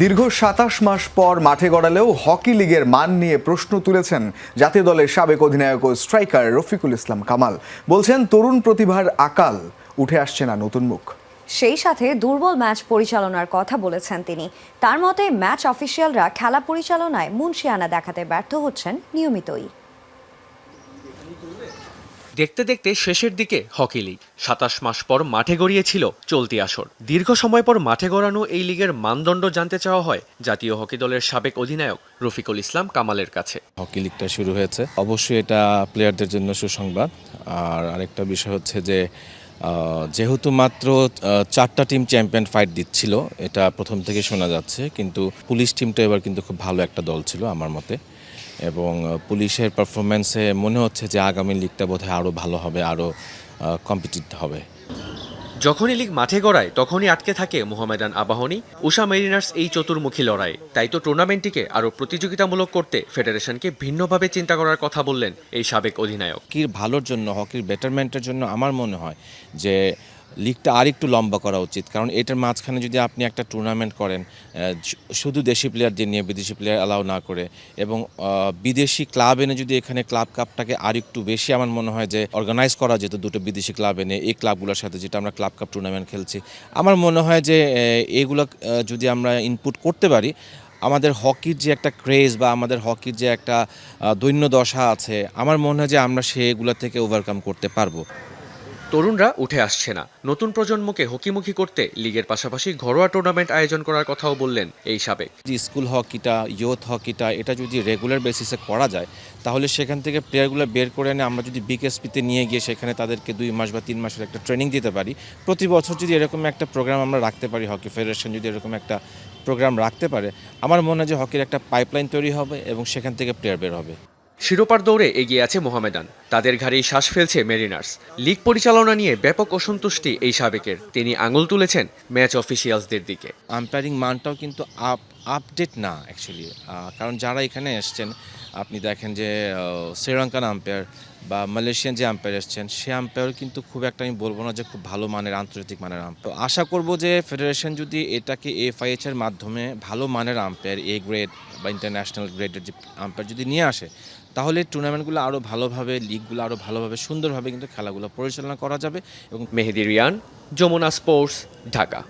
দীর্ঘ সাতাশ মাস পর মাঠে গড়ালেও হকি লিগের মান নিয়ে প্রশ্ন তুলেছেন জাতীয় দলের সাবেক অধিনায়ক ও স্ট্রাইকার রফিকুল ইসলাম কামাল। বলছেন, তরুণ প্রতিভার আকাল, উঠে আসছে না নতুন মুখ। সেই সাথে দুর্বল ম্যাচ পরিচালনার কথা বলেছেন তিনি। তার মতে, ম্যাচ অফিসিয়ালরা খেলা পরিচালনায় মুন্সিয়ানা দেখাতে ব্যর্থ হচ্ছেন নিয়মিতই। দেখতে দেখতে শেষের দিকে হকি লিগ। সাতাশ মাস পর মাঠে গড়িয়েছিল চলতি আসর। দীর্ঘ সময় পর মাঠে গড়ানো এই লিগের মানদণ্ড জানতে চাওয়া হয় জাতীয় হকি দলের সাবেক অধিনায়ক রফিকুল ইসলাম কামালের কাছে। হকি লিগটা শুরু হয়েছে। অবশ্যই এটা প্লেয়ারদের জন্য সুসংবাদ। আর আরেকটা বিষয় হচ্ছে যে যেহেতু মাত্র চারটা টিম চ্যাম্পিয়ন ফাইট দিচ্ছিল, এটা প্রথম থেকে শোনা যাচ্ছে। কিন্তু পুলিশ টিমটা এবার কিন্তু খুব ভালো একটা দল ছিল আমার মতে। এবং পুলিশের পারফরমেন্সে মনে হচ্ছে যে আগামী লিগটা বোধহয় আরও ভালো হবে আরও কম্পিটিভ হবে। যখনই লিগ মাঠে গড়ায় তখনই আটকে থাকে মোহামেডান আবাহনী। উষা মেরিনার্স এই চতুর্মুখী লড়াই। তাই তো টুর্নামেন্টটিকে আরও প্রতিযোগিতামূলক করতে ফেডারেশনকে ভিন্নভাবে চিন্তা করার কথা বললেন এই সাবেক অধিনায়ক। হকির ভালোর জন্য হকির বেটারমেন্টের জন্য আমার মনে হয় যে লিগটা আর একটু লম্বা করা উচিত। কারণ এটার মাঝখানে যদি আপনি একটা টুর্নামেন্ট করেন শুধু দেশি প্লেয়ারদের নিয়ে বিদেশি প্লেয়ার অ্যালাউ না করে এবং বিদেশি ক্লাব এনে যদি এখানে ক্লাব কাপটাকে আর একটু বেশি আমার মনে হয় যে অর্গানাইজ করা যেত দুটো বিদেশি ক্লাব এনে, এই ক্লাবগুলোর সাথে যেটা আমরা ক্লাব কাপ টুর্নামেন্ট খেলছি, আমার মনে হয় যে এগুলো যদি আমরা ইনপুট করতে পারি, আমাদের হকির যে একটা ক্রেজ বা আমাদের হকির যে একটা দৈন্য দশা আছে, আমার মনে হয় যে আমরা সেগুলো থেকে ওভারকাম করতে পারব। তরুণরা উঠে আসছে না। নতুন প্রজন্মকে হকিমুখী করতে লিগের পাশাপাশি ঘরোয়া টুর্নামেন্ট আয়োজন করার কথাও বললেন এই সাবেক। স্কুল হকিটা ইয়ুথ হকিটা এটা যদি রেগুলার বেসিসে করা যায় তাহলে সেখান থেকে প্লেয়ারগুলো বের করে এনে আমরা যদি বিকেএসপিতে নিয়ে গিয়ে সেখানে তাদেরকে দুই মাস বা তিন মাসের একটা ট্রেনিং দিতে পারি প্রতি বছর যদি এরকম একটা প্রোগ্রাম আমরা রাখতে পারি হকি ফেডারেশন যদি এরকম একটা প্রোগ্রাম রাখতে পারে আমার মনে হয় যে হকির একটা পাইপলাইন তৈরি হবে এবং সেখান থেকে প্লেয়ার বের হবে। শিরোপার দৌড়ে এগিয়ে আছে মোহামেডান। তাদের ঘাড়েই শ্বাস ফেলছে মেরিনার্স। লিগ পরিচালনা নিয়ে ব্যাপক অসন্তুষ্টি এই সাবেকের। তিনি আঙুল তুলেছেন ম্যাচ অফিসিয়ালসদের দিকে। আম্পায়ারিং মানটাও কিন্তু আপ আপডেট না অ্যাকচুয়ালি কারণ যারা এখানে এসছেন, আপনি দেখেন যে শ্রীলঙ্কান আম্পায়ার বা মালয়েশিয়ান যে আম্পায়ার এসছেন, সে আম্পায়ার কিন্তু খুব একটা আমি বলব না যে খুব ভালো মানের, আন্তর্জাতিক মানের আম্পায়ার আশা করব যে ফেডারেশন যদি এটাকে এফআইএচ এর মাধ্যমে ভালো মানের আম্পায়ার এ গ্রেড বা ইন্টারন্যাশনাল গ্রেডের যে আম্পায়ার যদি নিয়ে আসে, তাহলে টুর্নামেন্টগুলো আরও ভালোভাবে লিগগুলো আরও ভালোভাবে, সুন্দরভাবে কিন্তু খেলাগুলো পরিচালনা করা যাবে এবং মেহেদি রিয়ান, যমুনা স্পোর্টস, ঢাকা।